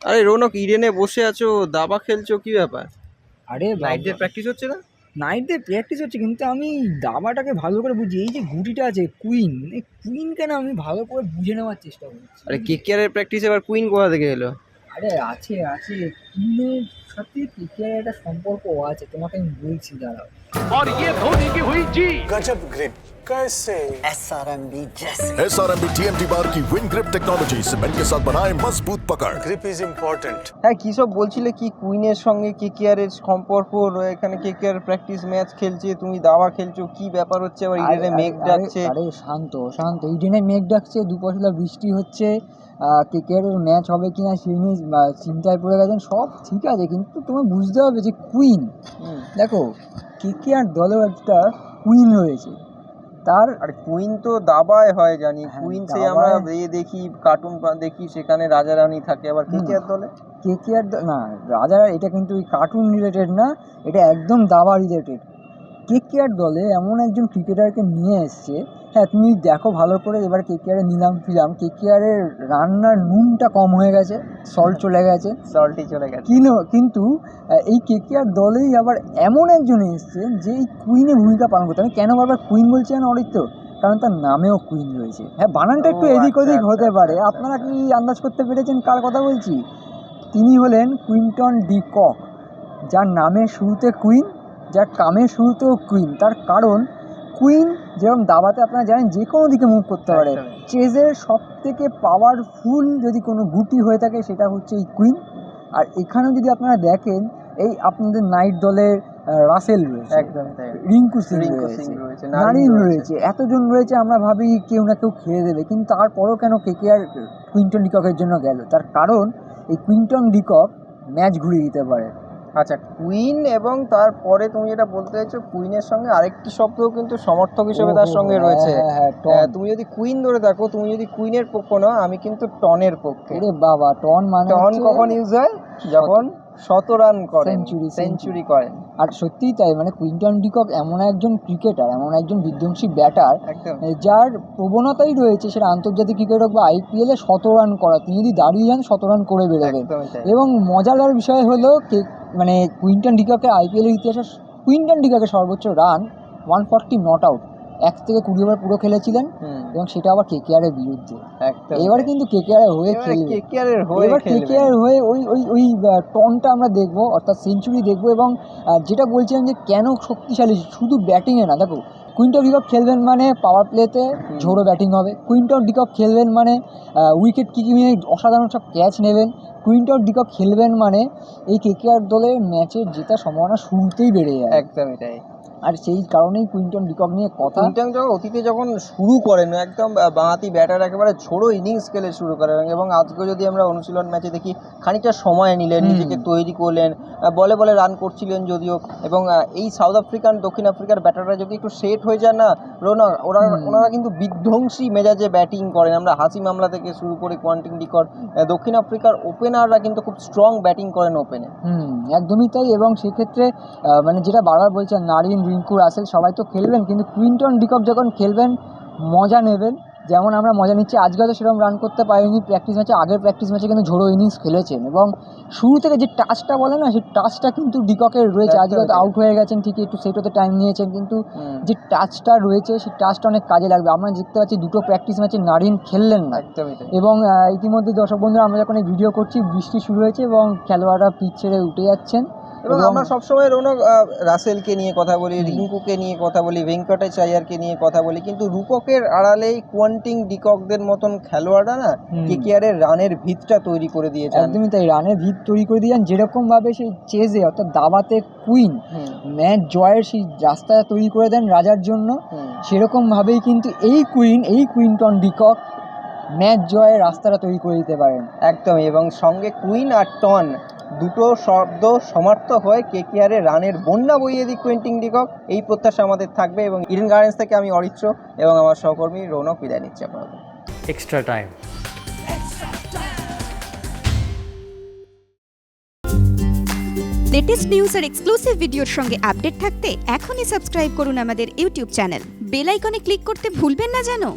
আরে রৌনক ইডেনে বসে আছো দাবা খেলছো কি ব্যাপার? আরে নাইট ডে প্র্যাকটিস হচ্ছে না? নাইট ডে প্র্যাকটিস হচ্ছে কিন্তু আমি দাবাটাকে ভালো করে বুঝি এই যে গুটিটা আছে কুইন এই কুইন কেন আমি ভালো করে বুঝে নেওয়ার চেষ্টা করছি? আরে কে প্র্যাকটিস এবার কুইন কোথা থেকে এলো? আরে আছে আছে। কুইনের সাথে কেকের একটা সম্পর্ক আছে তোমাকে আমি বলছি দাঁড়াও और ये धोनी की हुई जी गजब ग्रिप कैसे एस आर एम बी जैसे S R M B T M T bar की विन ग्रिप टेक्नोलॉजी सीमेंट के साथ बनाए मजबूत पकड़ ग्रिप इज इम्पोर्टेंट হ্যাঁ কি সব বলছিলে কি কুইনের সঙ্গে কে কে এর সম্পর্ক রয়ে- এখানে কে কে প্র্যাকটিস ম্যাচ খেলছে তুমি দাবা খেলছো কি ব্যাপার হচ্ছে আবার ইডেনে আরে- মেঘ আরে- ডাকছে আরে শান্ত শান্ত ইডেনে মেঘ ডাকছে দুপশলা বৃষ্টি হচ্ছে ক্রিকেটের ম্যাচ হবে কিনা সেই নিয়ে আহ, চিন্তায় পড়ে গেছেন সব ঠিক আছে? কিন্তু তোমার বুঝতে হবে যে কুইন। দেখো কে আর দলেও একটা কুইন রয়েছে। তার আর কুইন তো দাবায় হয় জানি। হ্যাঁ, কুইন সে আমরা এ দেখি কার্টুন দেখি সেখানে রাজা রানী থাকে আবার কে কে দলে কে কে আর না রাজা এটা কিন্তু ওই কার্টুন রিলেটেড না এটা একদম দাবা রিলেটেড কে কে আর দলে এমন একজন ক্রিকেটারকে নিয়ে এসছে হ্যাঁ তুমি দেখো ভালো করে এবার কে কে আরে নিলাম ফিলাম। কে কে আরের রান্নার নুনটা কম হয়ে গেছে সল্ট চলে গেছে। সল্টই চলে গেছে। কিনো- কিন্তু এই কে কে আর দলেই আবার এমন একজন এসছে যে এই কুইনের ভূমিকা পালন করতে আমি কেন বারবার কুইন বলছি না অরিত্য কারণ তার নামেও কুইন রয়েছে। হ্যাঁ বানানটা একটু এদিক আচ্ছা, ওদিক আচ্ছা, হতে আচ্ছা, পারে। আপনারা কি আন্দাজ করতে পেরেছেন কার কথা বলছি? তিনি হলেন কুইন্টন ডি কক যার নামের শুরুতে কুইন যার কামে শুরুতেও কুইন তার কারণ কুইন যেরকম দাবাতে আপনারা জানেন যে কোনো দিকে মুভ করতে পারে। চেজের সব থেকে পাওয়ারফুল যদি কোনো গুটি হয়ে থাকে সেটা হচ্ছে এই কুইন আর এখানেও যদি আপনারা দেখেন এই আপনাদের নাইট দলের রাসেল রয়েছে। একদম রিঙ্কু সিং রয়েছে। নারিন রয়েছে এতজন রয়েছে আমরা ভাবি কেউ না কেউ খেয়ে দেবে কিন্তু তারপরও কেন কে কে আর কুইন্টন ডিককের জন্য গেল? তার কারণ এই কুইন্টন ডিকক ম্যাচ ঘুরিয়ে দিতে পারে। আচ্ছা কুইন এবং তারপরে তুমি যেটা বলতে চাইছো কুইনের সঙ্গে আরেকটি শব্দও কিন্তু সমর্থক হিসেবে তার সঙ্গে হ্যাঁ, রয়েছে। হ্যাঁ, হ্যাঁ, তুমি যদি কুইন ধরে দেখো তুমি যদি কুইনের পক্ষ নাও আমি কিন্তু টনের পক্ষে। বাবা টন মানে টন কখন ইউজ হয়? যখন শত রান করেন Century, সেঞ্চুরি করেন। আর সত্যিই তাই মানে কুইন্টন ডিকক এমন একজন ক্রিকেটার এমন একজন বিধ্বংসী ব্যাটার যার প্রবণতাই রয়েছে সেটা আন্তর্জাতিক ক্রিকেট হোক বা আইপিএলে শত রান করা। তিনি যদি দাঁড়িয়ে যান শত রান করে বেরোবেন। এবং মজাদার বিষয় হলো মানে কুইন্টন ডিকাকে আইপিএলের ইতিহাসে কুইন্টন ডিকাকে সর্বোচ্চ run one forty not out এক থেকে কুড়ি ওভার পুরো খেলেছিলেন এবং সেটা আবার কেকেআর এর বিরুদ্ধে। এবার কিন্তু কেকেআর এর হয়ে খেলবে। এবার এর। কেকেআর হয়ে ওই ওই ওই টনটা আমরা দেখব অর্থাৎ সেঞ্চুরি দেখব এবং যেটা বলছিলাম যে কেন শক্তিশালী শুধু ব্যাটিংয়ে না দেখো কুইন্টন ডিকক খেলবেন মানে পাওয়ার প্লেতে ঝোড়ো ব্যাটিং হবে। কুইন্টন ডিকক খেলবেন মানে উইকেট কিকিংয়ে অসাধারণ সব ক্যাচ নেবেন। কুইন্টন ডিকক খেলবেন মানে এই কেকেআর দলের ম্যাচের জেতার সম্ভাবনা শুরুতেই বেড়ে যায়। একদমই তাই আর সেই কারণেই কুইন্টন ডিকক নিয়ে কথা কুইন্টন যখন অতীতে যখন শুরু করেন একদম বাঁহাতি ব্যাটার একেবারে ছোড়ো ইনিংস খেলে শুরু করেন এবং আজকে যদি আমরা অনুশীলন ম্যাচে দেখি খানিকটা সময় নিলেন নিজেকে তৈরি করলেন বলে বলে রান করছিলেন যদিও এবং এই সাউথ আফ্রিকান দক্ষিণ আফ্রিকার ব্যাটাররা যদি একটু সেট হয়ে যায় না। রোনার ওরা ওনারা কিন্তু বিধ্বংসী মেজাজে ব্যাটিং করেন। আমরা হাসি মামলা থেকে শুরু করে কোয়ান্টিং ডিকর দক্ষিণ আফ্রিকার ওপেনাররা কিন্তু খুব স্ট্রং ব্যাটিং করেন ওপেনে হুম একদমই তাই এবং সেক্ষেত্রে মানে যেটা বারবার বলছেন নারিন রিঙ্কু রাসেল সবাই তো খেলবেন কিন্তু কুইন্টন ডিকক যখন খেলবেন মজা নেবেন। যেমন আমরা মজা নিচ্ছি আজকে হয়তো সেরকম রান করতে পারিনি প্র্যাকটিস ম্যাচে আগের প্র্যাকটিস ম্যাচে কিন্তু ঝোড়ো ইনিংস খেলেছেন এবং শুরু থেকে যে টাচটা বলে না সেই টাচটা কিন্তু ডিককের রয়েছে। আজকে হয়তো আউট হয়ে গেছেন ঠিকই একটু সেট হতে টাইম নিয়েছেন কিন্তু যে টাচটা রয়েছে সেই টাচটা অনেক কাজে লাগবে। আমরা দেখতে পাচ্ছি দুটো প্র্যাকটিস ম্যাচে নারিন খেললেন না। এবং ইতিমধ্যে দর্শক বন্ধুরা আমরা যখন এই ভিডিও করছি বৃষ্টি শুরু হয়েছে এবং খেলোয়াড়রা পিচ ছেড়ে উঠে যাচ্ছেন। এবং আমরা সবসময় রৌনক রাসেলকে নিয়ে কথা বলি রিঙ্কুকে নিয়ে কথা বলি ভেঙ্কটেশ আয়ারকে নিয়ে কথা বলি কিন্তু রূপকের আড়ালেই কোয়ান্টিং ডিককদের মতন খেলোয়াড়রা না হুম। কেকেআর এর রানের ভিতটা তৈরি করে দিয়েছেন একদমই তাই রানের ভিত তৈরি করে দিয়ে যান যেরকম ভাবে সেই চেজে অর্থাৎ দাবাতে কুইন ম্যাচ জয়ের সেই রাস্তা তৈরি করে দেন রাজার জন্য হুম। সেরকম ভাবেই কিন্তু এই কুইন এই কুইন্টন ডিকক ম্যাচ জয়ের রাস্তাটা তৈরি করে দিতে পারেন একদমই এবং সঙ্গে কুইন আর টন দুটো শব্দ সমাপ্ত হয় কে কে রানের বন্যা বইয়ে দিক কোয়েন্টিং ডিকক এই প্রত্যাশা আমাদের থাকবে এবং ইডেন গার্ডেন্স থেকে আমি অরিত্র এবং আমার সহকর্মী রৌনক বিদায় নিচ্ছি আপনাদের। এক্সট্রা টাইম লেটেস্ট নিউজ আর এক্সক্লুসিভ ভিডিওর সঙ্গে আপডেট থাকতে এখনই সাবস্ক্রাইব করুন আমাদের ইউটিউব চ্যানেল বেল আইকনে ক্লিক করতে ভুলবেন না জানো